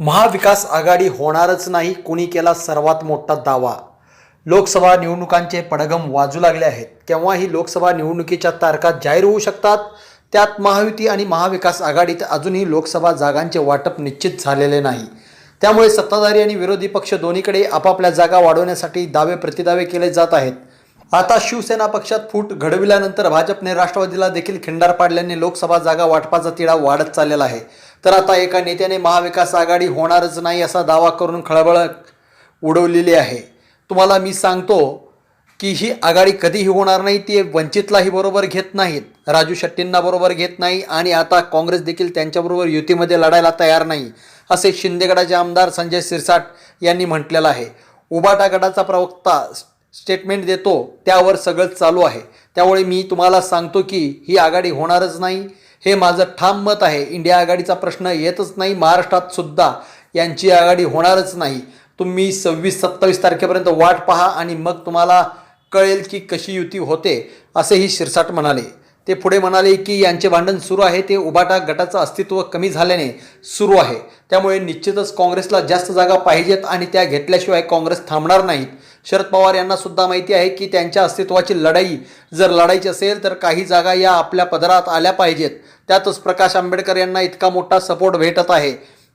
महाविकास आघाडी होणारच नाही कोणी केला सर्वात मोठा दावा. लोकसभा निवडणुकांचे पडगम वाजू लागले आहेत. केव्हाही लोकसभा निवडणुकीच्या तारखा जाहीर होऊ शकतात त्यात महायुती आणि महाविकास आघाडीत अजूनही लोकसभा जागांचे वाटप निश्चित झालेले नाही. त्यामुळे सत्ताधारी आणि विरोधी पक्ष दोन्हीकडे आपापल्या जागा वाढवण्यासाठी दावे प्रतिदावे केले जात आहेत. आता शिवसेना पक्षात फूट घडविल्यानंतर भाजपने राष्ट्रवादीला देखील खिंडार पाडल्याने लोकसभा जागा वाटपाचा तिढा वाढत चाललेला आहे. तर आता एका नेत्याने महाविकास आघाडी होणारच नाही असा दावा करून खळबळ उडवलेली आहे. तुम्हाला मी सांगतो की ही आघाडी कधीही होणार नाही ती वंचितलाही बरोबर घेत नाहीत राजू शेट्टींना बरोबर घेत नाही आणि आता काँग्रेस देखील त्यांच्याबरोबर युतीमध्ये लढायला तयार नाही असे शिंदेगडाचे आमदार संजय सिरसाट यांनी म्हटलेलं आहे. उबाटा गटाचा प्रवक्ता स्टेटमेंट देतो त्यावर सगळं चालू आहे. त्यामुळे मी तुम्हाला सांगतो की ही आघाडी होणारच नाही. हे माझं ठाम मत आहे. इंडिया आघाडीचा प्रश्न येतच नाही. महाराष्ट्रात सुद्धा यांची आघाडी होणारच नाही. तुम्ही सव्वीस सत्तावीस तारखेपर्यंत वाट पहा आणि मग तुम्हाला कळेल की कशी युती होते असेही शिरसाट म्हणाले. ते पुढे म्हणाले की यांचे भांडण सुरू आहे. ते उबाटा गटाचं अस्तित्व कमी झाल्याने सुरू आहे. त्यामुळे निश्चितच काँग्रेसला जास्त जागा पाहिजेत आणि त्या घेतल्याशिवाय काँग्रेस थांबणार नाहीत. शरद पवार यांना सुद्धा माहिती आहे की त्यांच्या अस्तित्वाची लढाई जर लढायची असेल तर काही जागा या आपल्या पदरात आल्या पाहिजेत. त्यातच प्रकाश आंबेडकर यांना इतका मोठा सपोर्ट भेटत आहे.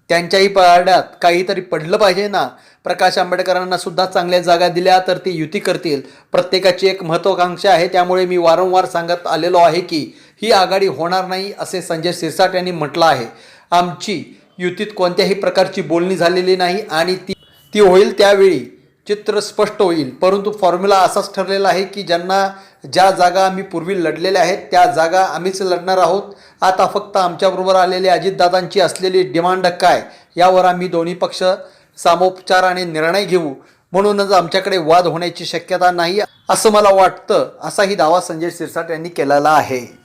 त्यांच्याही पारड्यात काहीतरी पडलं पाहिजे ना? प्रकाश आंबेडकरांना सुद्धा चांगल्या जागा दिल्या तर ती युती करतील. प्रत्येकाची एक महत्त्वाकांक्षा आहे. त्यामुळे मी वारंवार सांगत आलेलो आहे की ही आघाडी होणार नाही असे संजय सिरसाट यांनी म्हटलं आहे. आमची युतीत कोणत्याही प्रकारची बोलणी झालेली नाही आणि ती ती होईल त्यावेळी. चित्र स्पष्ट होईल. परंतु फॉर्म्युला असाच ठरलेला आहे की ज्यांना ज्या जागा आम्ही पूर्वी लढलेल्या आहेत त्या जागा आम्हीच लढणार आहोत. आता फक्त आमच्याबरोबर आलेले अजितदादांची असलेली डिमांड काय यावर आम्ही दोन्ही पक्ष सामोपचाराने निर्णय घेऊ. म्हणूनच आमच्याकडे वाद होण्याची शक्यता नाही असं मला वाटतं असाही दावा संजय सिरसाट यांनी केलेला आहे.